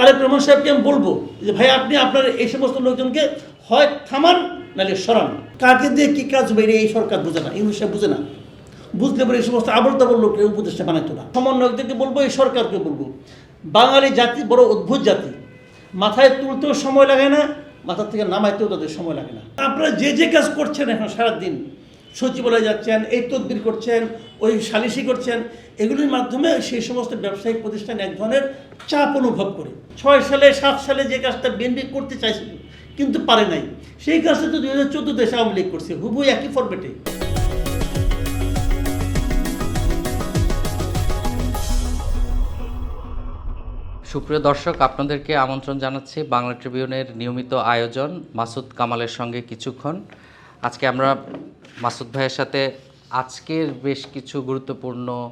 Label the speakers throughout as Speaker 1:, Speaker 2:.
Speaker 1: তারেক রহমান সাহেবকে আমি বলব যে, ভাই, আপনি আপনার এই সমস্ত লোকজনকে হয় থামান নাহলে সরান। কাকে দিয়ে কি কাজ বেরিয়ে এই সরকার বুঝে না ইংলিশ সাহেব বুঝে না। বুঝতে পারে এই সমস্ত আবল তাবল লোকের উপদেশটা বানাইতো না। সমন্বয়কদেরকে বলব, এই সরকারকে বলব। বাঙালি জাতি বড় অদ্ভুত জাতি। মাথায় তুলতেও সময় লাগে না, মাথার থেকে নামাইতেও তাদের সময় লাগে না। আপনারা যে যে কাজ করছেন এখন সারাদিন সচিবালয়ে যাচ্ছেন, এই তদবির করছেন, ওই সালিশি করছেন, এগুলির মাধ্যমে সেই সমস্ত ব্যবসায়িক প্রতিষ্ঠান এক ধরনের চাপ অনুভব করে। ছয় সালে, সাত সালে যে কাজটা বিএনপি করতে চাইছিল, কিন্তু পারে নাই। সেই কাজটা তো দুই হাজার চোদ্দ দেশে আওয়ামী লীগ করছে হুবু একই ফরম্যাটে
Speaker 2: সুপ্রিয় দর্শক, আপনাদেরকে আমন্ত্রণ জানাচ্ছি বাংলা ট্রিবিউনের নিয়মিত আয়োজন মাসুদ কামালের সঙ্গে কিছুক্ষণ। আজকে আমরা মাসুদ ভাইয়ের সাথে আজকের বেশ কিছু গুরুত্বপূর্ণ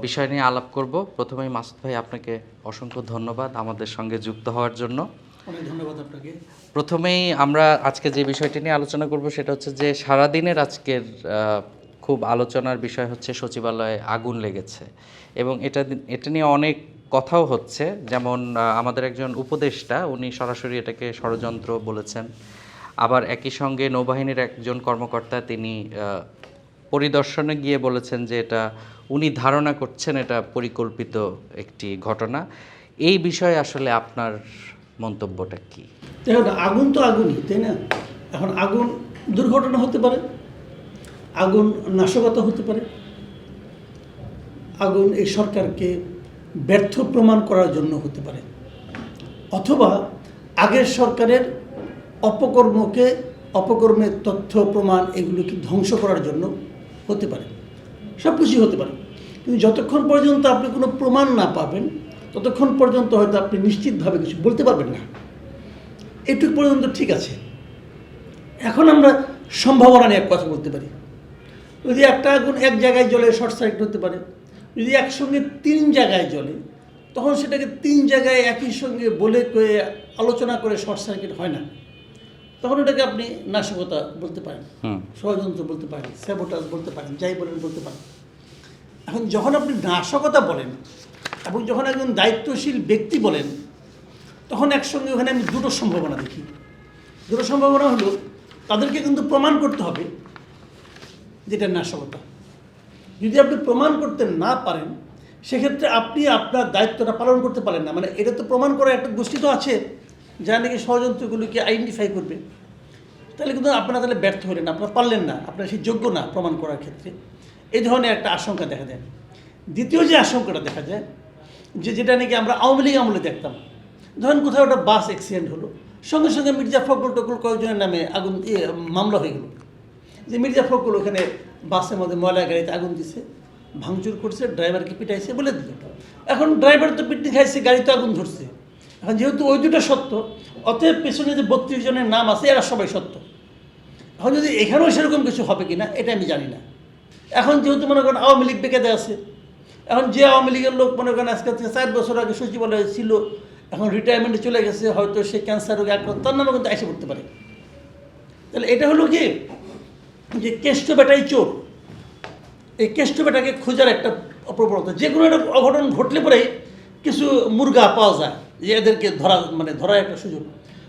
Speaker 2: বিষয় নিয়ে আলাপ করব। প্রথমেই মাসুদ ভাই আপনাকে অসংখ্য ধন্যবাদ আমাদের সঙ্গে যুক্ত হওয়ার জন্য।
Speaker 1: ধন্যবাদ আপনাকে।
Speaker 2: প্রথমেই আমরা আজকে যে বিষয়টি নিয়ে আলোচনা করব সেটা হচ্ছে যে সারাদিনের আজকের খুব আলোচনার বিষয় হচ্ছে সচিবালয়ে আগুন লেগেছে। এবং এটা এটা নিয়ে অনেক কথাও হচ্ছে। যেমন আমাদের একজন উপদেষ্টা উনি সরাসরি এটাকে ষড়যন্ত্র বলেছেন। আবার একই সঙ্গে নৌবাহিনীর একজন কর্মকর্তা তিনি পরিদর্শনে গিয়ে বলেছেন যে এটা উনি ধারণা করছেন এটা পরিকল্পিত একটি ঘটনা। এই বিষয়ে আসলে আপনার মন্তব্যটা কী?
Speaker 1: দেখুন আগুন তো আগুনই, তাই না? এখন আগুন দুর্ঘটনা হতে পারে, আগুন নাশকতা হতে পারে, আগুন এই সরকারকে ব্যর্থ প্রমাণ করার জন্য হতে পারে, অথবা আগের সরকারের অপকর্মকে, অপকর্মের তথ্য, প্রমাণ এগুলোকে ধ্বংস করার জন্য হতে পারে। সব কিছুই হতে পারে। কিন্তু যতক্ষণ পর্যন্ত আপনি কোনো প্রমাণ না পাবেন, ততক্ষণ পর্যন্ত হয়তো আপনি নিশ্চিতভাবে কিছু বলতে পারবেন না। এটুকু পর্যন্ত ঠিক আছে। এখন আমরা সম্ভাবনা নিয়ে এক কথা বলতে পারি। যদি একটা আগুন এক জায়গায় জ্বলে, শর্ট সার্কিট হতে পারে। যদি একসঙ্গে তিন জায়গায় জ্বলে, তখন সেটাকে তিন জায়গায় একই সঙ্গে বলে আলোচনা করে শর্ট সার্কিট হয় না। তখন ওটাকে আপনি নাশকতা বলতে পারেন ষড়যন্ত্র বলতে পারেন স্যাবোটাজ বলতে পারেন যাই বলেন বলতে পারেন। এখন যখন আপনি নাশকতা বলেন এবং যখন একজন দায়িত্বশীল ব্যক্তি বলেন তখন একসঙ্গে ওখানে আমি দুটো সম্ভাবনা দেখি। দুটো সম্ভাবনা হলো তাদেরকে কিন্তু প্রমাণ করতে হবে যেটা নাশকতা। যদি আপনি প্রমাণ করতে না পারেন সেক্ষেত্রে আপনি আপনার দায়িত্বটা পালন করতে পারেন না। মানে এটা তো প্রমাণ করার একটা গোষ্ঠী তো আছে যা নাকি ষড়যন্ত্রগুলিকে আইডেন্টিফাই করবে। তাহলে কিন্তু আপনারা তাহলে ব্যর্থ হলেন আপনারা পারলেন না, আপনারা সেই যোগ্য না প্রমাণ করার ক্ষেত্রে। এই ধরনের একটা আশঙ্কা দেখা যায়। দ্বিতীয় যে আশঙ্কাটা দেখা যায়, যে যেটা নাকি আমরা আওয়ামী লীগ আমলে দেখতাম। ধরেন কোথাও একটা বাস অ্যাক্সিডেন্ট হলো, সঙ্গে সঙ্গে মির্জা ফখরুল টকরুল কয়েকজনের নামে আগুন মামলা হয়ে গেল। যে মির্জা ফখরুল ওখানে বাসের মধ্যে ময়লা গাড়িতে আগুন দিছে, ভাঙচুর করছে ড্রাইভারকে পিটাইছে বলে দিল। এখন ড্রাইভার তো পিটনি খাইছে গাড়ি তো আগুন ধরছে। এখন যেহেতু ওই দুটো সত্য, অতএব পেছনে যে বত্রিশ জনের নাম আছে, এরা সবাই সত্য। এখন যদি এখানেও সেরকম কিছু হবে কি না এটা আমি জানি না। এখন যেহেতু মনে করেন আওয়ামী লীগ বেঁকে আছে, এখন যে আওয়ামী লীগের লোক মনে করেন আজকে থেকে চার বছর আগে সচিবালয়ে ছিল, এখন রিটায়ারমেন্টে চলে গেছে, হয়তো সে ক্যান্সার রোগে আক্রান্ত, তার নামে কিন্তু এসে পড়তে পারে। তাহলে এটা হলো কি? যে কেষ্ট বেটাই চোর। এই কেষ্ট বেটাকে খোঁজার একটা প্রবণতা যে কোনো একটা অঘটন ঘটলে পরেই কিছু মুরগা পাওয়া যায়। যে এদেরকে ধরা মানে ধরার একটা সুযোগ।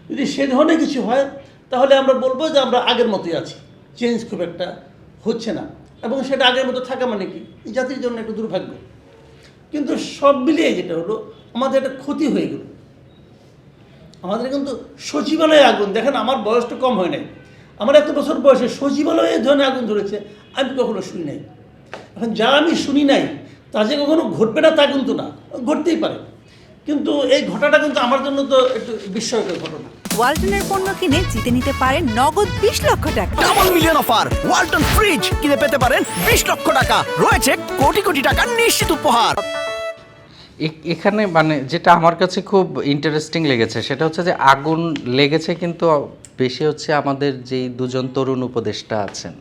Speaker 1: যদি সে ধরনের কিছু হয়, তাহলে আমরা বলব যে আমরা আগের মতোই আছি। চেঞ্জ খুব একটা হচ্ছে না। এবং সেটা আগের মতো থাকা মানে কি? জাতির জন্য একটা দুর্ভাগ্য। কিন্তু সব মিলিয়ে যেটা হলো, আমাদের একটা ক্ষতি হয়ে গেল। আমাদের কিন্তু সচিবালয়ে আগুন, দেখেন আমার বয়সটা কম হয় নাই। আমার এত বছর বয়সে সচিবালয়ে ধরনের আগুন ধরেছে, আমি কখনো শুনি নাই? এখন যা আমি শুনি নাই, তা যে কখনো ঘটবে না তা কিন্তু না, ঘটতেই পারে। কিন্তু এই ঘটনাটা কিন্তু আমার জন্য তো একটু বিস্ময়কর ঘটনা।
Speaker 3: ওয়ালটনের পণ্য কিনে জিতে নিতে পারেন নগদ বিশ লক্ষ টাকা।
Speaker 4: Double million offer Walton fridge কিনে পেতে পারেন বিশ লক্ষ টাকা। রয়েছে কোটি কোটি টাকার নিশ্চিত উপহার।
Speaker 2: এখানে মানে যেটা আমার কাছে খুব ইন্টারেস্টিং লেগেছে সেটা হচ্ছে যে আগুন লেগেছে কিন্তু বেশি হচ্ছে আমাদের যেই দুজন তরুণ উপদেষ্টা আছেন।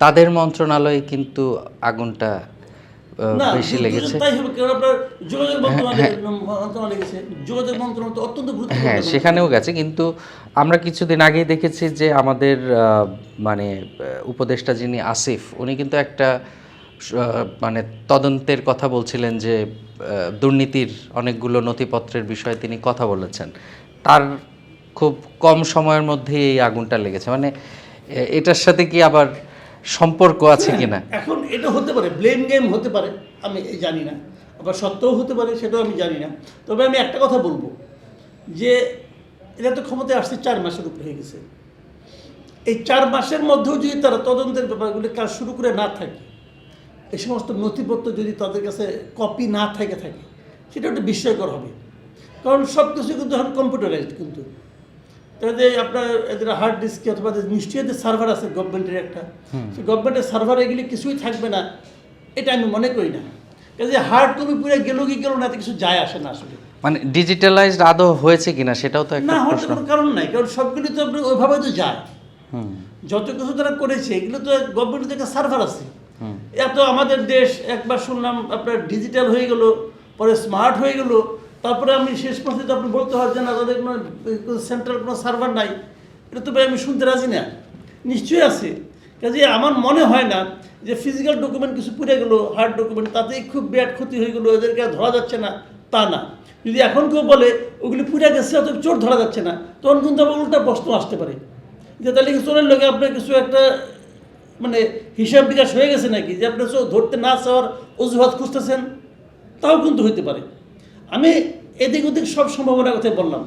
Speaker 2: তাদের মন্ত্রণালয়ে কিন্তু আগুনটা বেশি লেগেছে।
Speaker 1: তাই হবে কারণ আপনার যোগাযোগ মন্ত্রণালয় মন্ত্রণালয় গেছে যোগাযোগ মন্ত্রণালয় অত্যন্ত গুরুত্বপূর্ণ।
Speaker 2: হ্যাঁ সেখানেও গেছে কিন্তু আমরা কিছুদিন আগেই দেখেছি যে আমাদের মানে উপদেষ্টা যিনি আসিফ উনি কিন্তু একটা মানে তদন্তের কথা বলছিলেন যে দুর্নীতির অনেকগুলো নথিপত্রের বিষয়ে তিনি কথা বলেছেন। তার খুব কম সময়ের মধ্যে এই আগুনটা লেগেছে। মানে এটার সাথে কি আবার সম্পর্ক আছে কিনা?
Speaker 1: এখন এটা হতে পারে ব্লেম গেম হতে পারে আমি জানি না। আবার সত্যও হতে পারে সেটাও আমি জানি না। তবে আমি একটা কথা বলব যে এরা তো ক্ষমতায় আসছে চার মাসের উপরে হয়ে গেছে। এই চার মাসের মধ্যেও যদি তারা তদন্তের ব্যাপারগুলি কাজ শুরু করে না থাকে এই সমস্ত নথিপত্র যদি তাদের কাছে কপি না থেকে থাকে সেটা একটু বিস্ময়কর হবে। কারণ সব কিছু কিন্তু এখন কম্পিউটারাইজড কিন্তু। তাহলে যে আপনার এদের হার্ড ডিস্কে অথবা যে নিশ্চয়ই এদের সার্ভার আছে গভর্নমেন্টের একটা। গভর্নমেন্টের সার্ভার এগুলি কিছুই থাকবে না। এটা আমি মনে করি না। কাজে হার্ড কপি পুরো গেল কি গেল না এতে কিছু যায় আসে না আসলে।
Speaker 2: মানে ডিজিটালাইজড আদৌ হয়েছে কিনা সেটাও তো একটা
Speaker 1: না হওয়ার
Speaker 2: প্রশ্ন।
Speaker 1: কোনো কারণ নাই কারণ সবগুলি তো ওইভাবে তো যায়। যত কিছু তারা করেছে এগুলো তো গভর্নমেন্টের একটা সার্ভার আছে। এত আমাদের দেশ একবার শুনলাম আপনার ডিজিটাল হয়ে গেল পরে স্মার্ট হয়ে গেল তারপরে আমি শেষ পর্যন্ত আপনি বলতে হয় যে না, তাদের কোনো সেন্ট্রাল কোনো সার্ভার নাই। এটা তো ভাই আমি শুনতে রাজি না। নিশ্চয়ই আছে। কাজে আমার মনে হয় না যে ফিজিক্যাল ডকুমেন্ট কিছু পুড়ে গেলো হার্ড ডকুমেন্ট তাতেই খুব বিরাট ক্ষতি হয়ে গেলো, এদেরকে ধরা যাচ্ছে না, তা না। যদি এখন কেউ বলে, ওগুলি পুড়ে গেছে অত চোর ধরা যাচ্ছে না, তখন কিন্তু আবার উল্টা প্রশ্ন আসতে পারে। যে তাহলে কি চোরের লোকে আপনার কিছু একটা মানে হিসাব বিকাশ হয়ে গেছে নাকি? যে আপনি চোর ধরতে না চাওয়ার অজুহাত খুঁজতেছেন? তাও কিন্তু হইতে পারে। আমি এদিক ওদিক সব সম্ভাবনার কথা বললাম।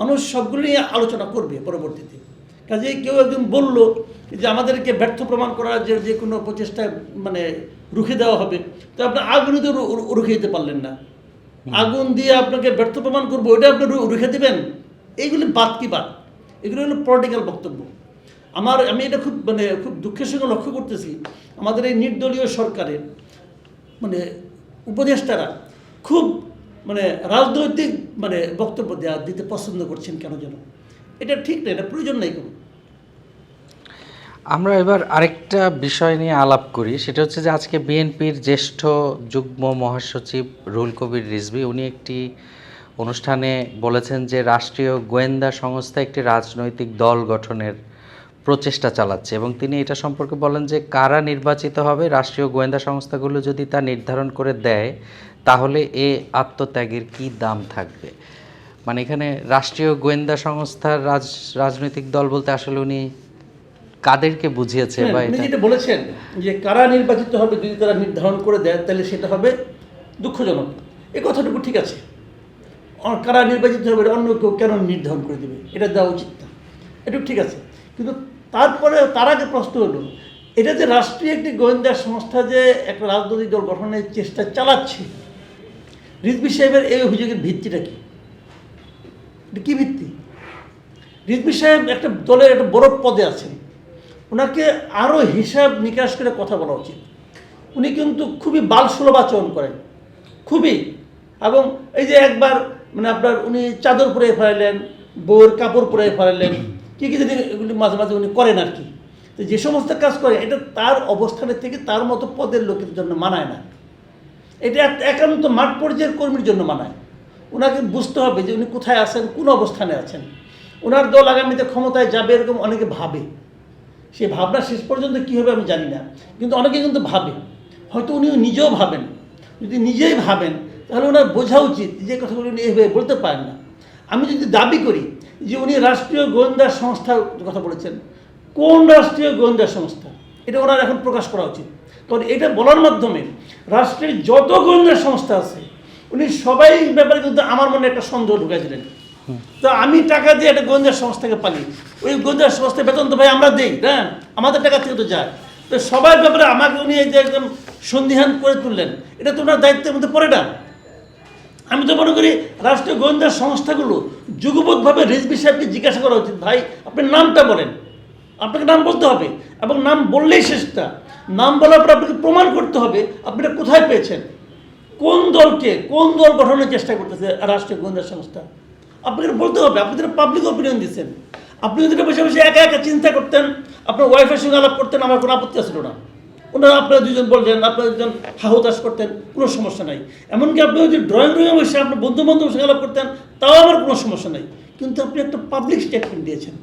Speaker 1: মানুষ সবগুলো নিয়ে আলোচনা করবে পরবর্তীতে। কাজে কেউ একজন বলল যে আমাদেরকে ব্যর্থ প্রমাণ করার যে যে কোনো প্রচেষ্টা মানে রুখে দেওয়া হবে তো আপনি আগুনই তো রুখে দিতে পারলেন না। আগুন দিয়ে আপনাকে ব্যর্থ প্রমাণ করব ওইটা আপনি রুখে দেবেন? এইগুলি বাদ কি বাদ? এগুলো হলো পলিটিক্যাল বক্তব্য। আমার আমি এটা খুব মানে খুব দুঃখের সঙ্গে লক্ষ্য করতেছি আমাদের এই নির্দলীয় সরকারের মানে উপদেষ্টারা খুব মানে রাজনৈতিক মানে বক্তব্য দেওয়া দিতে পছন্দ করছেন কেন যেন? এটা ঠিক না, এটা প্রয়োজন নেই কোনো।
Speaker 2: আমরা এবার আরেকটা বিষয় নিয়ে আলাপ করি, সেটা হচ্ছে যে আজকে বিএনপির জ্যেষ্ঠ যুগ্ম মহাসচিব রুল কবির রিজভি, উনি একটি অনুষ্ঠানে বলেছেন যে রাষ্ট্রীয় গোয়েন্দা সংস্থা একটি রাজনৈতিক দল গঠনের প্রচেষ্টা চালাচ্ছে এবং তিনি এটা সম্পর্কে বলেন যে কারা নির্বাচিত হবে, রাষ্ট্রীয় গোয়েন্দা সংস্থাগুলো যদি তা নির্ধারণ করে দেয় তাহলে এ আত্মত্যাগের কি দাম থাকবে? মানে এখানে রাষ্ট্রীয় গোয়েন্দা সংস্থার রাজ রাজনৈতিক দল বলতে আসলে উনি কাদেরকে বুঝিয়েছে বা
Speaker 1: হ্যাঁ,
Speaker 2: এটা
Speaker 1: যেটা বলেছেন যে কারা নির্বাচিত হবে যদি তারা নির্ধারণ করে দেয় তাহলে সেটা হবে দুঃখজনক। এ কথাটুকু ঠিক আছে। কারা নির্বাচিত হবে অন্য কেউ কেন নির্ধারণ করে দেবে? এটা দেওয়া উচিত না। এটুকু ঠিক আছে। কিন্তু তারপরে তার আগে প্রশ্ন হলো এটা যে রাষ্ট্রীয় একটি গোয়েন্দা সংস্থা যে একটা রাজনৈতিক দল গঠনের চেষ্টা চালাচ্ছে রিজভি সাহেবের এই অভিযোগের ভিত্তিটা কি? এটা কী ভিত্তি? রিজভি সাহেব একটা দলের একটা বড় পদে আছেন ওনাকে আরও হিসাব নিকাশ করে কথা বলা উচিত। উনি কিন্তু খুবই বালসুলভ আচরণ করেন। খুবই। এবং এই যে একবার মানে আপনার উনি চাদর পরে ফেলাইলেন বউর কাপড় পরে ফেলাইলেন কী কী যদি এগুলি মাঝে মাঝে উনি করেন আর কি। তো যে সমস্ত কাজ করে এটা তার অবস্থানের থেকে তার মতো পদের লোকের জন্য মানায় না। এটা একান্ত মাঠ পর্যায়ের কর্মীর জন্য মানায়। ওনাকে বুঝতে হবে যে উনি কোথায় আছেন, কোন অবস্থানে আছেন। ওনার দল আগামীতে ক্ষমতায় যাবে এরকম অনেকে ভাবে। সেই ভাবনা শেষ পর্যন্ত কী হবে আমি জানি না। কিন্তু অনেকে কিন্তু ভাবে। হয়তো উনি নিজেও ভাবেন। যদি নিজেই ভাবেন, তাহলে ওনার বোঝা উচিত যে কথাগুলো উনি এইভাবে বলতে পারেন না। আমি যদি দাবি করি যে উনি রাষ্ট্রীয় গোয়েন্দা সংস্থার কথা বলেছেন, কোন রাষ্ট্রীয় গোয়েন্দা সংস্থা? এটা ওনার এখন প্রকাশ করা উচিত। কারণ এটা বলার মাধ্যমে রাষ্ট্রের যত গোয়েন্দা সংস্থা আছে উনি সবাই ব্যাপারে কিন্তু আমার মনে একটা সন্দেহ ঢুকাই দিলেন তো আমি টাকা দিয়ে একটা গোয়েন্দা সংস্থাকে পালি। ওই গোয়েন্দা সংস্থার বেতন তো ভাই আমরা দিই হ্যাঁ আমাদের টাকা থেকে তো যায়। তো সবার ব্যাপারে আমাকে উনি এই যে একদম সন্দিহান করে তুললেন এটা তো ওনার দায়িত্বের মধ্যে পড়ে না। আমি তো মনে করি রাষ্ট্রীয় গোয়েন্দা সংস্থাগুলো যুগপথভাবে রেজবি সাহেবকে জিজ্ঞাসা করা উচিত ভাই আপনি নামটা বলেন। আপনাকে নাম বলতে হবে এবং নাম বললেই শেষটা। নাম বলার পর আপনাকে প্রমাণ করতে হবে আপনি কোথায় পেয়েছেন। কোন দলকে, কোন দল গঠনের চেষ্টা করতেছে রাষ্ট্রীয় গোয়েন্দা সংস্থা? আপনাকে বলতে হবে, আপনি যেটা পাবলিক অপিনিয়ন দিচ্ছেন, আপনি যদি বসে বসে একা একা চিন্তা করতেন, আপনার ওয়াইফের সঙ্গে আলাপ করতেন, আমার কোনো আপত্তি ছিল না। ওনারা আপনারা দুজন বলছেন আপনারা দুজন হাহুতাস করতেন, কোনো সমস্যা নাই। এমনকি আপনি যদি ড্রয়িং রুমে বসে আপনার বন্ধু বান্ধবের সঙ্গে আলাপ করতেন, তাও আমার কোনো সমস্যা নাই। কিন্তু আপনি একটা পাবলিক স্টেটমেন্ট দিয়েছেন।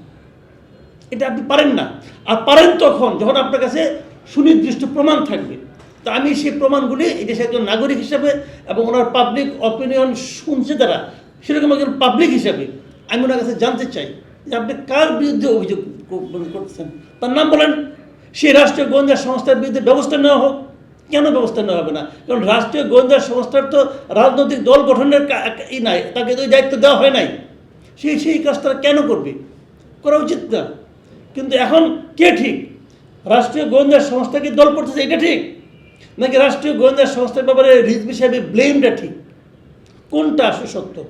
Speaker 1: এটা আপনি পারেন না। আর পারেন তখন, যখন আপনার কাছে সুনির্দিষ্ট প্রমাণ থাকবে। তো আমি সেই প্রমাণগুলি এই দেশের একজন নাগরিক হিসাবে এবং ওনার পাবলিক অপিনিয়ন শুনছে তারা সেরকম একজন পাবলিক হিসাবে আমি ওনার কাছে জানতে চাই যে আপনি কার বিরুদ্ধে অভিযোগ করতেছেন? তার নাম বলেন সেই রাষ্ট্রীয় গোয়েন্দা সংস্থার বিরুদ্ধে ব্যবস্থা নেওয়া হোক। কেন ব্যবস্থা নেওয়া হবে না? কারণ রাষ্ট্রীয় গোয়েন্দা সংস্থার তো রাজনৈতিক দল গঠনের ই নাই, তাকে তো দায়িত্ব দেওয়া হয় নাই। সেই সেই কাজ তারা কেন করবে? করা উচিত না। কিন্তু এখন কে ঠিক? রাষ্ট্রীয় গোয়েন্দা সংস্থা কি দল পড়তেছে এটা ঠিক। নাকি রাষ্ট্রীয় গোয়েন্দা সংস্থার ব্যাপারে রিজবি সাহেবের ব্লেমটা ঠিক? কোনটা আসলে সত্য?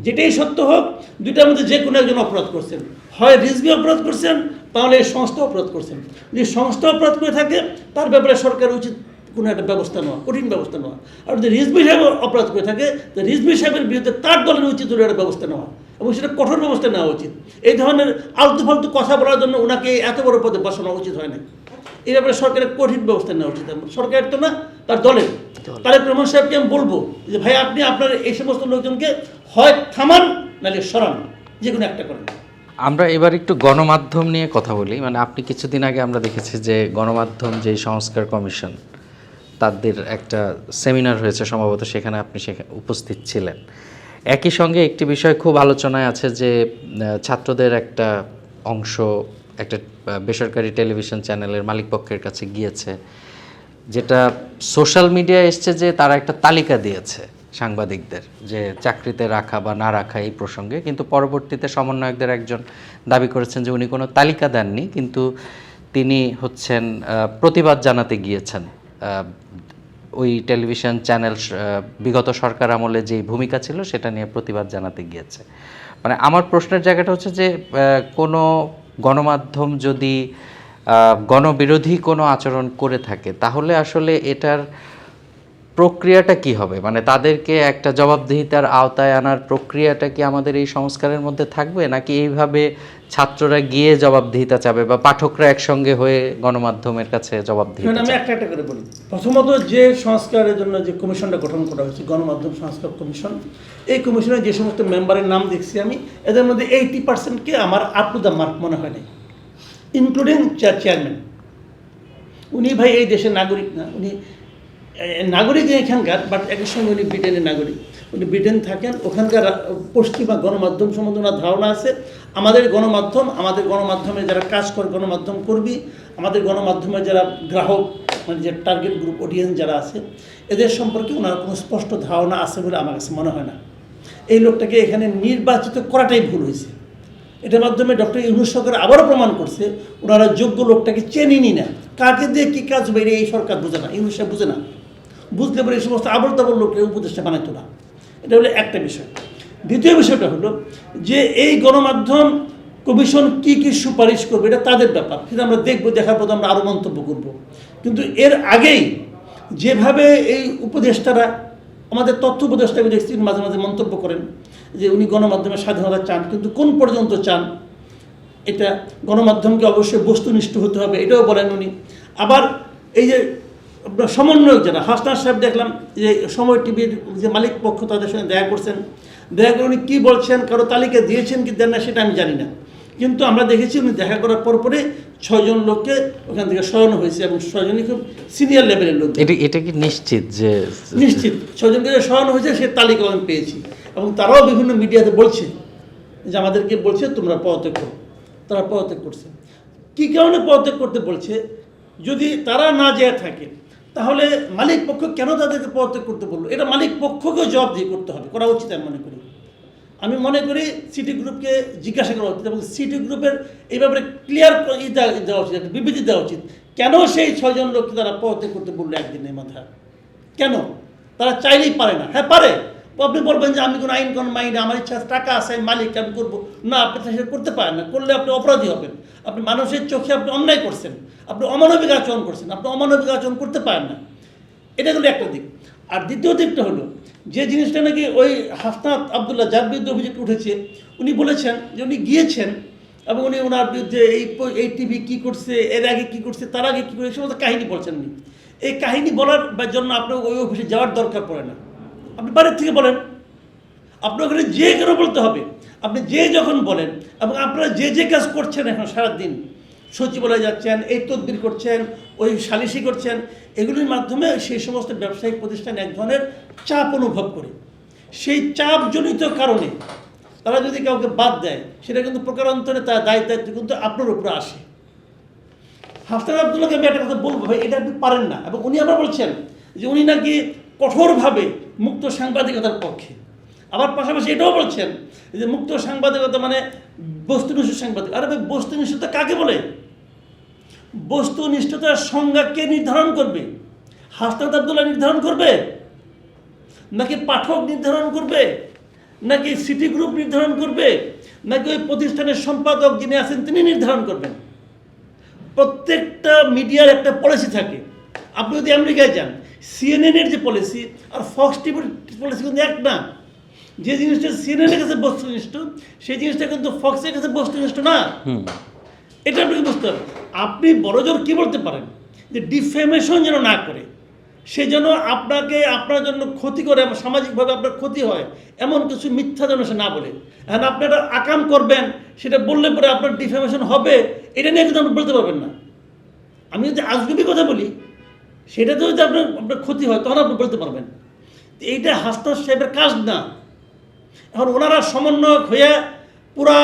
Speaker 1: যেটাই সত্য হোক, দুইটার মধ্যে যে কোনো একজন অপরাধ করছেন। হয় রিজবি অপরাধ করছেন, তাহলে এই সংস্থা অপরাধ করছেন। যদি সংস্থা অপরাধ করে থাকে, তার ব্যাপারে সরকার উচিত কোনো একটা ব্যবস্থা নেওয়া, কঠিন ব্যবস্থা নেওয়া। আর যদি রিজবি সাহেব অপরাধ করে থাকে, তো রিজবি সাহেবের বিরুদ্ধে তার দলের উচিত একটা ব্যবস্থা নেওয়া। এবং সেটা কঠোর ব্যবস্থা নেওয়া উচিত। এই ধরনের আলতু ফালতু কথা বলার জন্য ওনাকে এত বড় পদে বসানো উচিত হয় না এই ব্যাপারে সরকারের কঠিন ব্যবস্থা নেওয়া উচিত। সরকারের তো না তার দলের। তারেক রহমান সাহেবকে আমি বলব যে ভাই আপনি আপনার এই সমস্ত লোকজনকে হয় থামান নাহলে সরান। যে কোনো একটা করেন।
Speaker 2: আমরা এবার একটু গণমাধ্যম নিয়ে কথা বলি। মানে আপনি কিছুদিন আগে আমরা দেখেছি যে গণমাধ্যম যে সংস্কার কমিশন তাদের একটা সেমিনার হয়েছে সম্ভবত সেখানে আপনি সেখানে উপস্থিত ছিলেন। একই সঙ্গে একটি বিষয় খুব আলোচনায় আছে যে ছাত্রদের একটা অংশ, একটা বেসরকারি টেলিভিশন চ্যানেলের মালিকপক্ষের কাছে গিয়েছে, যেটা সোশ্যাল মিডিয়ায় এসছে যে তারা একটা তালিকা দিয়েছে সাংবাদিকদের যে চাকরিতে রাখা বা না রাখা এই প্রসঙ্গে, কিন্তু পরবর্তীতে সমন্বয়কদের একজন দাবি করেছেন যে উনি কোনো তালিকা দেননি, কিন্তু তিনি হচ্ছেন প্রতিবাদ জানাতে গিয়েছেন ওই টেলিভিশন চ্যানেল বিগত সরকার আমলে যে ভূমিকা ছিল সেটা নিয়ে প্রতিবাদ জানাতে গিয়েছে। মানে আমার প্রশ্নের জায়গাটা হচ্ছে যে কোনো গণমাধ্যম যদি গণবিরোধী কোনো আচরণ করে থাকে, তাহলে আসলে এটার প্রক্রিয়াটা কি হবে? মানে তাদেরকে একটা জবাবদিহিতার আওতায় আনার প্রক্রিয়াটা কি আমাদের এই সংস্কারের মধ্যে থাকবে? নাকি এইভাবে ছাত্ররা গিয়ে জবাবদিহিতা চাবে বা পাঠকরা একসঙ্গে হয়ে গণমাধ্যমের কাছে জবাবদিহিতা
Speaker 1: আমি একটা একটা করে বলি। প্রথমত যে সংস্কারের জন্য যে কমিশনটা গঠন করা হয়েছে গণমাধ্যম সংস্কার কমিশন এই কমিশনের যে সমস্ত মেম্বারের নাম দেখছি আমি এদের মধ্যে এইটি পার্সেন্টকে আমার আপ টু দ্য মার্ক মনে হয় নাই ইনক্লুডিং চেয়ারম্যান উনি ভাই এই দেশের নাগরিক না উনি নাগরিক এখানকার বাট একই সঙ্গে উনি ব্রিটেনের নাগরিক। উনি ব্রিটেন থাকেন, ওখানকার পশ্চিমা গণমাধ্যম সম্বন্ধে ওনার ধারণা আছে। আমাদের গণমাধ্যম, আমাদের গণমাধ্যমে যারা কাজ করে, গণমাধ্যম কর্মী, আমাদের গণমাধ্যমে যারা গ্রাহক মানে যে টার্গেট গ্রুপ অডিয়েন্স যারা আছে, এদের সম্পর্কে ওনার কোনো স্পষ্ট ধারণা আছে বলে আমার কাছে মনে হয় না। এই লোকটাকে এখানে নির্বাচিত করাটাই ভুল হয়েছে। এটার মাধ্যমে ডক্টর ইউনুস সরকার আবারও প্রমাণ করছে, ওনারা যোগ্য লোকটাকে চেনেনি না কাকে দিয়ে কী কাজ বেরিয়ে এই সরকার বুঝে না, ইউনুস বুঝে না। বুঝলে পরে এই সমস্ত আবল তাবল লোককে উপদেষ্টা বানাইতো না। এটা হলো একটা বিষয়। দ্বিতীয় বিষয়টা হলো যে এই গণমাধ্যম কমিশন কি কি সুপারিশ করবে, এটা তাদের ব্যাপার। সেটা আমরা দেখব, দেখার পর আমরা আরও মন্তব্য করব। কিন্তু এর আগেই যেভাবে এই উপদেষ্টারা, আমাদের তথ্য উপদেষ্টা আমি দেখছি, মাঝে মাঝে মন্তব্য করেন যে উনি গণমাধ্যমের স্বাধীনতা চান, কিন্তু কোন পর্যন্ত চান, এটা গণমাধ্যমকে অবশ্যই বস্তুনিষ্ঠ হতে হবে, এটাও বলেন উনি। আবার এই যে সমন্বয়ক যারা হাসনার সাহেব দেখলাম যে সময় টিভির যে মালিক পক্ষ তাদের সঙ্গে দেখা করছেন। দেখা করে উনি কী বলছেন কারও তালিকা দিয়েছেন কি দেন না সেটা আমি জানি না। কিন্তু আমরা দেখেছি উনি দেখা করার পর পরে ছয়জন লোককে ওখান থেকে সরানো হয়েছে এবং ছয়জনই খুব সিনিয়র লেভেলের লোক।
Speaker 2: এটা এটা কি নিশ্চিত যে
Speaker 1: নিশ্চিত। ছজনকে যে সরানো হয়েছে সে তালিকা আমি পেয়েছি। এবং তারাও বিভিন্ন মিডিয়াতে বলছে যে আমাদেরকে বলছে তোমরা পদত্যাগ করো। তারা পদত্যাগ করছে। কী কারণে পদত্যাগ করতে বলছে? যদি তারা না যেয়ে থাকে তাহলে মালিক পক্ষ কেন তাদেরকে পদত্যাগ করতে বলল? এটা মালিক পক্ষকেও দিয়ে করতে হবে, করা উচিত আমি মনে করি। আমি মনে করি সিটি গ্রুপকে জিজ্ঞাসা করা উচিত এবং সিটি গ্রুপের এই ব্যাপারে ক্লিয়ার দেওয়া উচিত, একটা বিবৃতি দেওয়া উচিত। কেন সেই ছয়জন লোককে তারা পদত্যাগ করতে বলল একদিনের মাথায়? কেন? তারা চাইলেই পারে না। হ্যাঁ পারে। আপনি বলবেন যে আমি কোনো আইন কোন মাইনে আমার ইচ্ছা টাকা আছে মালিক, আমি করব। না, আপনি সেটা করতে পারেন না। করলে আপনি অপরাধী হবেন। আপনি মানুষের চোখে আপনি অন্যায় করছেন। আপনি অমানবিক আচরণ করছেন। আপনি অমানবিক আচরণ করতে পারেন না। এটা হলো একটা দিক। আর দ্বিতীয় দিকটা হলো, যে জিনিসটা নাকি ওই হাসনাত আবদুল্লাহ যার বিরুদ্ধে অভিযোগ উঠেছে, উনি বলেছেন যে উনি গিয়েছেন এবং উনি ওনার বিরুদ্ধে এই এই টিভি কী করছে, এর আগে কী করছে, তার আগে কী করে এই সমস্ত কাহিনী বলছেন উনি। এই কাহিনী বলার জন্য আপনার ওই অফিসে যাওয়ার দরকার পড়ে না। আপনি বাড়ির থেকে বলেন। আপনার ওখানে যে কেন বলতে হবে? আপনি যে যখন বলেন, এবং আপনারা যে যে কাজ করছেন এখন সারাদিন, সচিবালয়ে যাচ্ছেন, এই তদবির করছেন, ওই সালিসি করছেন, এগুলির মাধ্যমে সেই সমস্ত ব্যবসায়িক প্রতিষ্ঠান এক ধরনের চাপ অনুভব করে। সেই চাপজনিত কারণে তারা যদি কাউকে বাদ দেয়, সেটা কিন্তু প্রকারান্তরে তার দায়িত্ব দায়িত্ব কিন্তু আপনার উপরে আসে। হাফতার আবদুল্লাহকে আমি একটা কথা বলব, ভাই, এটা আপনি পারেন না। এবং উনি আবার বলছেন যে উনি নাকি কঠোরভাবে মুক্ত সাংবাদিকতার পক্ষে। আবার পাশাপাশি এটাও বলছেন যে মুক্ত সাংবাদিকতা মানে বস্তুনিষ্ঠ সাংবাদিক। আরে ভাই, বস্তুনিষ্ঠতা কাকে বলে? বস্তুনিষ্ঠতার সংজ্ঞা কে নির্ধারণ করবে? হাফতার আবদুল্লাহ নির্ধারণ করবে? নাকি পাঠক নির্ধারণ করবে? নাকি সিটি গ্রুপ নির্ধারণ করবে? নাকি ওই প্রতিষ্ঠানের সম্পাদক যিনি আছেন তিনি নির্ধারণ করবেন? প্রত্যেকটা মিডিয়ার একটা পলিসি থাকে। আপনি যদি আমেরিকায় যান সিএনএনের যে পলিসি আর ফক্স টিভির পলিসি কিন্তু এক না। যে জিনিসটা সিএনএনের কাছে বস্তুনিষ্ঠ সেই জিনিসটা কিন্তু ফক্সের কাছে বস্তুনিষ্ঠ না। এটা আপনাকে বুঝতে হবে। আপনি বড়জোর কী বলতে পারেন? যে ডিফেমেশন যেন না করে সে যেন আপনাকে আপনার জন্য ক্ষতি করে এবং সামাজিকভাবে আপনার ক্ষতি হয় এমন কিছু মিথ্যা যেন সে না বলে। এখন আপনি একটা আকাম করবেন সেটা বললে পরে আপনার ডিফেমেশন হবে এটা নিয়ে কিন্তু আপনি বলতে পারবেন না। আমি যদি আজগুবি কথা বলি সেটাতেও যদি আপনার আপনার ক্ষতি হয় তখন আপনি বলতে পারবেন। তো এইটা হাসনাস সাহেবের কাজ না। এখন ওনারা সমন্বয়ক হয়ে পুরা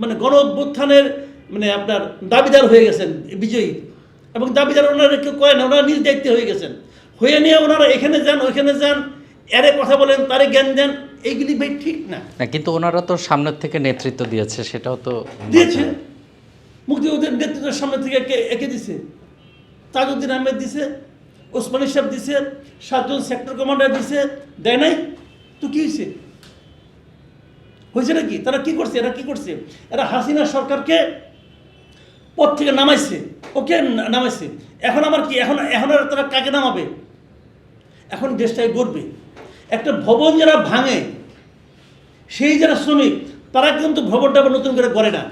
Speaker 1: মানে গণ অভ্যুত্থানের মানে আপনার দাবিদার হয়ে গেছেন বিজয়ী। এবং দাবিদার ওনারা কেউ কয় না ওনারা নিজ দায়িত্বে হয়ে গেছেন। হয়ে নিয়ে ওনারা এখানে যান ওইখানে যান এরে কথা বলেন তারে জ্ঞান দেন এইগুলি ভাই ঠিক না।
Speaker 2: না কিন্তু ওনারা তো সামনের থেকে নেতৃত্ব দিয়েছে সেটাও তো
Speaker 1: দিয়েছে। মুক্তিযুদ্ধের নেতৃত্বের সামনে থেকে একে একে দিছে। তাজউদ্দিন আহমেদ দিছে, ওসমানী সাহেব দিছে, সাতজন সেক্টর কমান্ডার দিছে, দেয় নাই? তো কি হয়েছে হয়েছে নাকি? তারা কি করছে? এরা কি করছে? এরা হাসিনা সরকারকে পথ থেকে নামাইছে। ওকে? নামাইছে। এখন আমার কি? এখন এখন আর তারা কাকে নামাবে? এখন দেশটায় গড়বে। একটা ভবন যারা ভাঙে, সেই যারা শ্রমিক, তারা কিন্তু ভবনটা নতুন করে গড়ে না।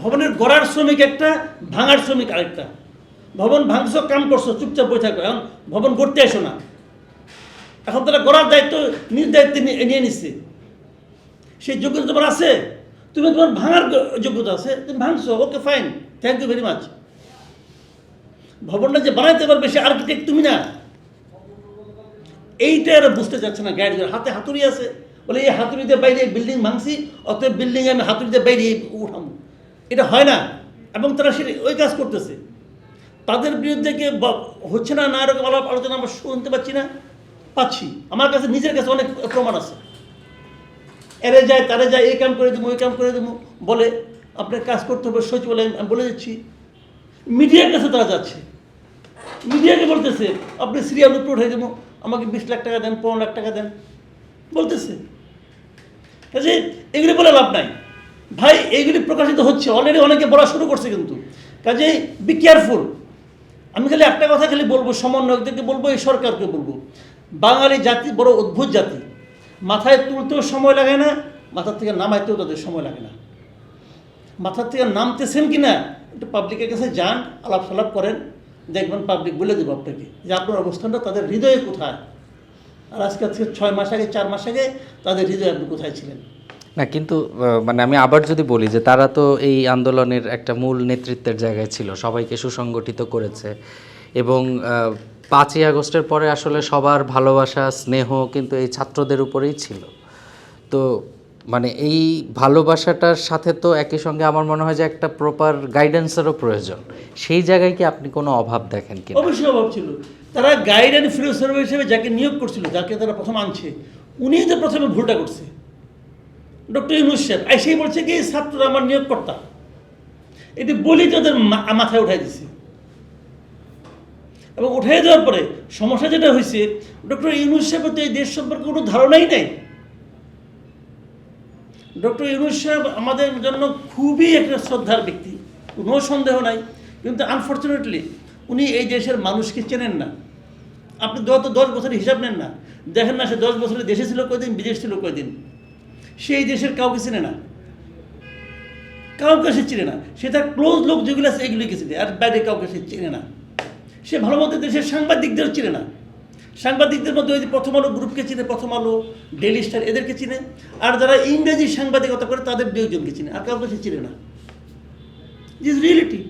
Speaker 1: ভবনের গড়ার শ্রমিক একটা, ভাঙার শ্রমিক আরেকটা। ভবন ভাঙছো কাম করছ, চুপচাপ বসে থাকো, এখন ভবন গড়তে এসো না। এখন তারা গড়ার দায়িত্ব, নিজ দায়িত্ব নিয়ে নিচ্ছে। সেই যোগ্যতা তোমার আছে? তুমি তোমার ভাঙার যোগ্যতা আছে, তুমি ভাঙছো, okay fine thank you very much ভবনটা যে বানাইতে পারবে সে আর্কিটেক্ট তুমি না। এইটা এরা বুঝতে চাচ্ছে না গাইড হাতে হাতুড়ি আছে। বলে, এই হাতুড়ি দিয়ে বাইরে বিল্ডিং ভাঙছি, অতএব বিল্ডিং আমি হাতুড়ি দিয়ে বাইরে উঠাম। এটা হয় না। এবং তারা সেটা ওই কাজ করতেছে। তাদের বিরুদ্ধে কি হচ্ছে না না এরকম আলাপ আলোচনা আমরা শুনতে পাচ্ছি না? পাচ্ছি। আমার কাছে, নিজের কাছে অনেক প্রমাণ আছে। এরে যায়, তারে যায়, এই কাম করে দেবো, ওই কাম করে দেবো, বলে আপনার কাজ করতে হবে সচিবালয় আমি বলে দিচ্ছি। মিডিয়ার কাছে তারা যাচ্ছে। মিডিয়াকে বলতেছে, আপনি সিরিয়াল উপরে উঠে দেবো, আমাকে বিশ লাখ টাকা দেন, পনেরো লাখ টাকা দেন। বলতেছে। কাজে এগুলি বলে লাভ নাই। ভাই এইগুলি প্রকাশিত হচ্ছে। অলরেডি অনেকে বলা শুরু করছে কিন্তু। কাজে বি কেয়ারফুল আমি খালি একটা কথা খালি বলব, সমন্বয়কদেরকে বলব, এই সরকারকে বলব। বাঙালি জাতি বড় অদ্ভুত জাতি। মাথায় তুলতেও সময় লাগে না, মাথার থেকে নামাইতেও তাদের সময় লাগে না। মাথার থেকে নামতেছেন কি না একটু পাবলিকের কাছে যান, আলাপ সালাপ করেন, দেখবেন পাবলিক বলে দেবো আপনাকে যে আপনার অবস্থানটা তাদের হৃদয়ে কোথায়। আর আজকে থেকে ছয় মাস আগে, চার মাস আগে তাদের হৃদয়ে আপনি কোথায় ছিলেন?
Speaker 2: না, কিন্তু মানে আমি আবার যদি বলি যে তারা তো এই আন্দোলনের একটা মূল নেতৃত্বের জায়গায় ছিল, সবাইকে সুসংগঠিত করেছে এবং পাঁচই আগস্টের পরে আসলে সবার ভালোবাসা, স্নেহ কিন্তু এই ছাত্রদের উপরেই ছিল। তো মানে এই ভালোবাসাটার সাথে তো একই সঙ্গে আমার মনে হয় যে একটা প্রপার গাইডেন্সেরও প্রয়োজন। সেই জায়গায় কি আপনি কোনো অভাব দেখেন কি
Speaker 1: অবশ্যই অভাব ছিল। তারা গাইড অ্যান্ড ফিলোসফার হিসেবে যাকে নিয়োগ করছিল, যাকে তারা প্রথম আনছে, উনিই তো প্রথমে ভুলটা করছে। ডক্টর ইউনুস সাহেব সেই বলছে কি, ছাত্ররা আমার নিয়োগকর্তা। এটি বলি তাদের মাথায় উঠাই দিছে। এবং উঠাই দেওয়ার পরে সমস্যা যেটা হয়েছে ডক্টর ইউনুস সাহেবের তো এই দেশ সম্পর্কে কোনো ধারণাই নেই। ডক্টর ইউনুস সাহেব আমাদের জন্য খুবই একটা শ্রদ্ধার ব্যক্তি, কোনো সন্দেহ নাই। কিন্তু আনফর্চুনেটলি উনি এই দেশের মানুষকে চেনেন না। আপনি দশ বছরের হিসাব নেন না। দেখেন না সে দশ বছরের দেশে ছিল কয়দিন, বিদেশ ছিল কয়দিন। সেই দেশের কাউকে চেনে না। কাউকে সে চিনে না। সে তার ক্লোজ লোক যেগুলো আছে এগুলিকে চিনে? আর বাইরে কাউকে সে চেনে না। সে ভালো মতো দেশের সাংবাদিকদের চিনে না। সাংবাদিকদের মধ্যে ওই যে প্রথম আলো গ্রুপকে চিনে, প্রথম আলো ডেলি স্টার এদেরকে চিনে। আর যারা ইংরেজি সাংবাদিকতা করে, তাদের দুইজনকে চিনে। আর কাউকে সে চিনে না। ইজ রিয়েলিটি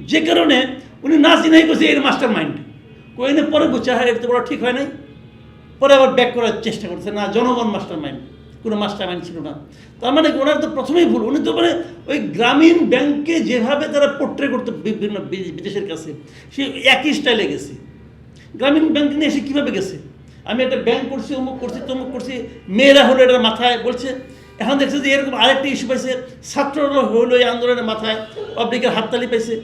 Speaker 1: যে কারণে উনি না চিনাই করছে এর মাস্টার মাইন্ড কইনে পরে বুঝছে হ্যাঁ এটা তো বড় ঠিক হয় নাই। পরে আবার ব্যাক করার চেষ্টা করছে না, জনগণ মাস্টার মাইন্ড কোনো মাস্টার মাইন্ড ছিল না। তার মানে ওনার তো প্রথমেই ভুল, উনি তো মানে ওই গ্রামীণ ব্যাংকে যেভাবে তারা পোট্রে করতো বিভিন্ন বিদেশের কাছে, সে একই স্টাইলে গেছে। গ্রামীণ ব্যাংক নিয়ে এসে কীভাবে গেছে? আমি একটা ব্যাংক করছি, অমুক করছি, তমুক করছি, মেয়েরা হলো এটার মাথায় বলছে। এখন দেখছে যে এরকম আরেকটা ইস্যু পাইছে, ছাত্ররা হলো এই আন্দোলনের মাথায় পাবলিকের হাততালি পাইছে।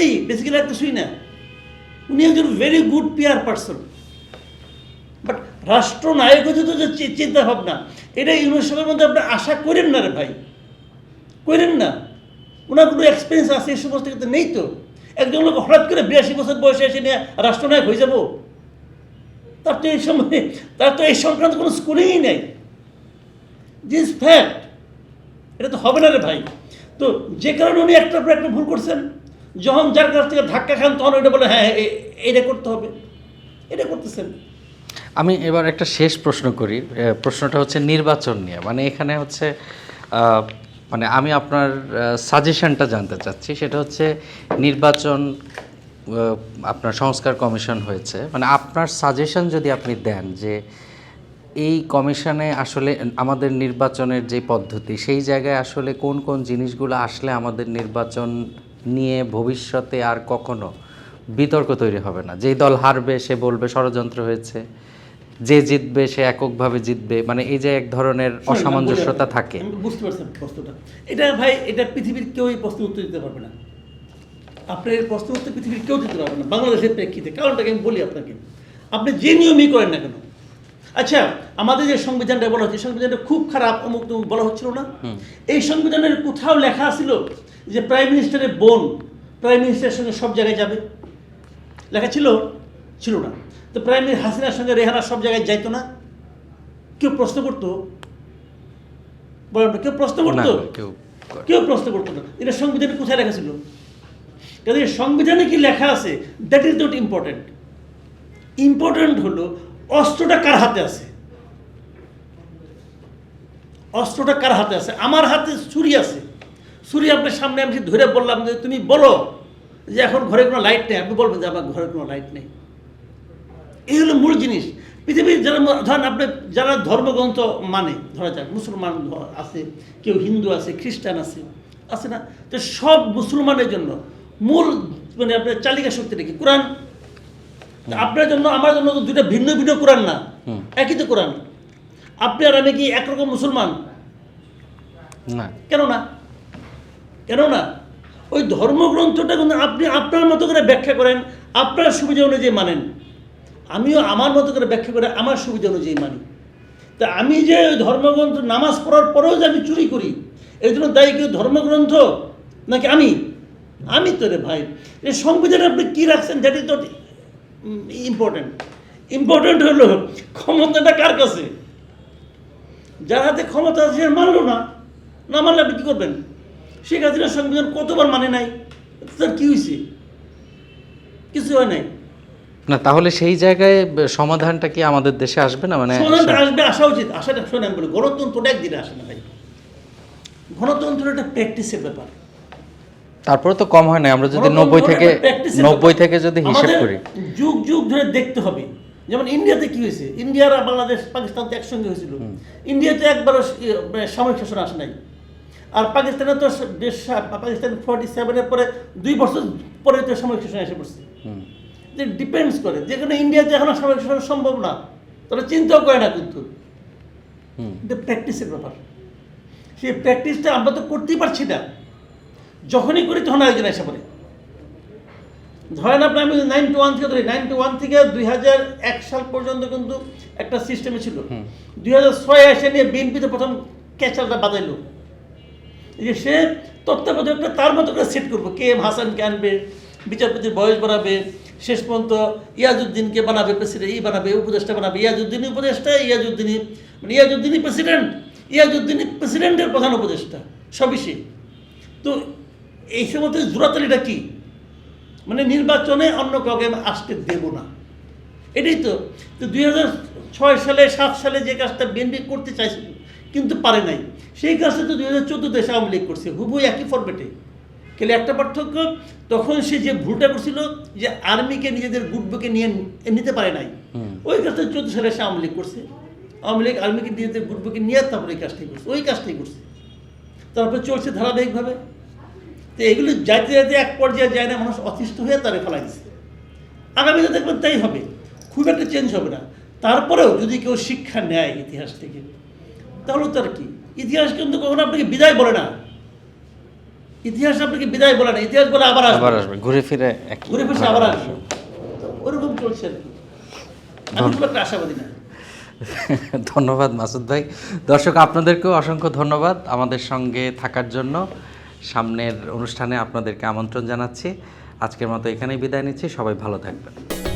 Speaker 1: এই বেসিক্যালি একটা শুই না। উনি একজন very good peer person but রাষ্ট্রনায়ক হচ্ছে তো চিন্তা ভাবনা এটা ইউনিভার্সিটির মধ্যে আপনি আশা করেন না রে ভাই। করেন না। ওনার কোনো এক্সপিরিয়েন্স আছে এই সমস্ত কিন্তু নেই তো। একজন লোক হঠাৎ করে বিরাশি বছর বয়সে এসে নিয়ে রাষ্ট্রনায়ক হয়ে যাব। তার তো এই সময়, তার তো এই সংক্রান্ত কোনো স্কুলিংই নেই। দিস ফ্যাক্ট এটা তো হবে না রে ভাই। তো যে কারণে উনি একটার পর একটা ভুল করছেন। যখন যার কাছ থেকে ধাক্কা খান, তখন ওইটা বলে হ্যাঁ এটা করতে হবে। এটা করতেছেন।
Speaker 2: আমি এবার একটা শেষ প্রশ্ন করি। প্রশ্নটা হচ্ছে নির্বাচন নিয়ে। মানে এখানে হচ্ছে মানে আমি আপনার সাজেশনটা জানতে চাচ্ছি। সেটা হচ্ছে নির্বাচন আপনার সংস্কার কমিশন হয়েছে। মানে আপনার সাজেশন যদি আপনি দেন যে এই কমিশনে আসলে আমাদের নির্বাচনের যে পদ্ধতি, সেই জায়গায় আসলে কোন কোন জিনিসগুলো আসলে আমাদের নির্বাচন নিয়ে ভবিষ্যতে আর কখনো বিতর্ক তৈরি হবে না। যেই দল হারবে, সে বলবে ষড়যন্ত্র হয়েছে। যে জিতবে সে এককভাবে জিতবে মানে এই যে এক ধরনের অসামঞ্জস্যতা থাকে।
Speaker 1: বুঝতে পারছেন প্রশ্নটা। এটা ভাই এটা পৃথিবীর কেউ এই প্রশ্ন উত্তর দিতে পারবে না। আপনার এই প্রশ্ন উত্তর পৃথিবীর কেউ দিতে পারবে না বাংলাদেশের প্রেক্ষিতে। কারণটাকে আমি বলি আপনাকে। আপনি যে নিয়মই করেন না কেন। আচ্ছা আমাদের যে সংবিধানটা বলা হচ্ছে সংবিধানটা খুব খারাপ অমুক বলা হচ্ছিল না? এই সংবিধানের কোথাও লেখা ছিল যে প্রাইম মিনিস্টারের বোন প্রাইম মিনিস্টারের সঙ্গে সব জায়গায় যাবে? লেখা ছিল? ছিল না। তো প্রাইম মিনিস্টার হাসিনার সঙ্গে রেহানা সব জায়গায় যাইতো না? কেউ প্রশ্ন করতো? বলেন কেউ প্রশ্ন করতো?
Speaker 2: কেউ
Speaker 1: কেউ প্রশ্ন করতো না। এটা সংবিধানে কোথায় লেখা ছিল? কাজে সংবিধানে কি লেখা আছে? That is not important important হলো অস্ত্রটা কার হাতে আছে? অস্ত্রটা কার হাতে আছে? আমার হাতে ছুরি আছে। ছুরি আপনার সামনে আমি ধরে বললাম যে তুমি বলো যে এখন ঘরে কোনো লাইট নেই? আপনি বলবেন যে আমার ঘরে কোনো লাইট নেই। এই হলো মূল জিনিস। পৃথিবীর যারা ধরেন আপনি যারা ধর্মগ্রন্থ মানে ধরা যাক মুসলমান আছে কেউ হিন্দু আছে খ্রিস্টান আছে আছে না? তো সব মুসলমানের জন্য মূল মানে আপনার চালিকা শক্তিটা কি? কোরআন। আপনার জন্য আমার জন্য তো দুইটা ভিন্ন ভিন্ন কোরআন না। একই তো কোরআন। আপনি আর আমি কি একরকম মুসলমান?
Speaker 2: না।
Speaker 1: কেন না? কেন না? ওই ধর্মগ্রন্থটা কিন্তু আপনি আপনার মতো করে ব্যাখ্যা করেন আপনার সুবিধা অনুযায়ী মানেন। আমিও আমার মতো করে ব্যাখ্যা করে আমার সুবিধা অনুযায়ী মানি। তা আমি যে ধর্মগ্রন্থ নামাজ পড়ার পরেও যে আমি চুরি করি, এর জন্য দায়ী কেউ ধর্মগ্রন্থ নাকি আমি? আমি তো রে ভাই এই সংবিধানে আপনি কী রাখছেন that is not important important হলো ক্ষমতাটা কার কাছে? যার হাতে ক্ষমতা আছে মানলো না। না মানলে আপনি কী করবেন? শেখ হাসিনার সংবিধান কতবার মানে নাই? তার কী হয়েছে কিছু হয় নাই।
Speaker 2: না তাহলে সেই জায়গায় সমাধানটা কি আমাদের দেশে আসবে না? মানে
Speaker 1: সমাধানটা আসবে আসা উচিত। আসাটা শোনে আমি বলি গণতন্ত্রটা একদিনে আসে না ভাই। গণতন্ত্র একটা প্র্যাকটিসের ব্যাপার।
Speaker 2: তারপরে তো কম হয় না আমরা যদি নব্বই থেকে নব্বই থেকে যদি হিসেব করি।
Speaker 1: যুগ যুগ ধরে দেখতে হবে। যেমন ইন্ডিয়াতে কি হয়েছে? ইন্ডিয়ার আর বাংলাদেশ পাকিস্তান তো একসঙ্গে হয়েছিল। ইন্ডিয়াতে একবারও ইয়ে, সামরিক শাসন আসে নাই। আর পাকিস্তানে তো দেশ পাকিস্তান ফর্টি সেভেনের পরে দুই বছর পরে তো সামরিক শাসন এসে পড়ছে। ডিপেন্ডস করে যেখানে ইন্ডিয়াতে এখন সামরিক শাসন সম্ভব না। তারা চিন্তাও করে না কিন্তু। প্র্যাকটিসের ব্যাপার। সেই প্র্যাকটিসটা আমরা তো করতেই পারছি না। যখনই করি তখন আরেকজন এসে পড়ে ধরেন আপনি আমি নাইন টু ওয়ান থেকে ধরি নাইন টু ওয়ান থেকে দুই হাজার এক সাল পর্যন্ত কিন্তু একটা সিস্টেমে ছিল। দুই হাজার ছয় এসে নিয়ে বিএনপিতে প্রথম ক্যাচালটা বাদাইলো এই যে সে তত্ত্বাবধায়কটা তার মতো করে সেট করব। কে এম হাসানকে আনবে বিচারপতির বয়স বাড়াবে শেষ পর্যন্ত ইয়াজুদ্দিনকে বানাবে প্রেসিডেন্ট ই বানাবে, উপদেষ্টা বানাবে। ইয়াজউদ্দিন উপদেষ্টা ইয়াজউদ্দিনই মানে ইয়াজউদ্দিনই প্রেসিডেন্ট ইয়াজউদ্দিনই প্রেসিডেন্টের প্রধান উপদেষ্টা। সবই সে। তো এই সময় জোরাতালিটা কি? মানে নির্বাচনে অন্য কাউকে আসতে দেব না। এটাই তো। তো দুই ছয় সালে, সাত সালে যে কাজটা বিএনপি করতে চাইছিল কিন্তু পারে নাই। সেই কাজটা তো দুই হাজার চোদ্দ দেশে আওয়ামী লীগ করছে। হুবু একই ফরম্যাটে খেলে একটা পার্থক্য তখন সে যে ভুলটা করছিল যে আর্মিকে নিজেদের গুটবুকে নিয়ে নিতে পারে নাই ওই কাজটা চোদ্দ সালে সে আওয়ামী লীগ করছে। আওয়ামী লীগ আর্মিকে নিজেদের গুটবুকে নিয়ে তারপরে ওই কাজটাই করছে ওই কাজটাই করছে। তারপরে চলছে ধারাবাহিকভাবে। তো এগুলো যাইতে যাইতে এক পর্যায়ে যায় না মানুষ অতিষ্ঠ হয়ে তারে ফেলাই দিচ্ছে আগামীতে দেখবেন তাই হবে খুব একটা চেঞ্জ হবে না। তারপরেও যদি কেউ শিক্ষা নেয় ইতিহাস থেকে তাহলে তার কি? ইতিহাস কিন্তু কখনো আপনাকে বিদায় বলে না। ইতিহাস আপনাকে বিদায় বলে না ইতিহাস বলে আবার
Speaker 2: আবার
Speaker 1: আসবে
Speaker 2: ঘুরে ফিরে
Speaker 1: ঘুরে ফিরে আবার আসবে। ওরকম চলছে আর কি। আমি খুব একটা আশাবাদী না।
Speaker 2: ধন্যবাদ মাসুদ ভাই। দর্শক আপনাদেরকেও অসংখ্য ধন্যবাদ আমাদের সঙ্গে থাকার জন্য। সামনের অনুষ্ঠানে আপনাদেরকে আমন্ত্রণ জানাচ্ছি। আজকের মতো এখানেই বিদায় নিচ্ছি। সবাই ভালো থাকবেন।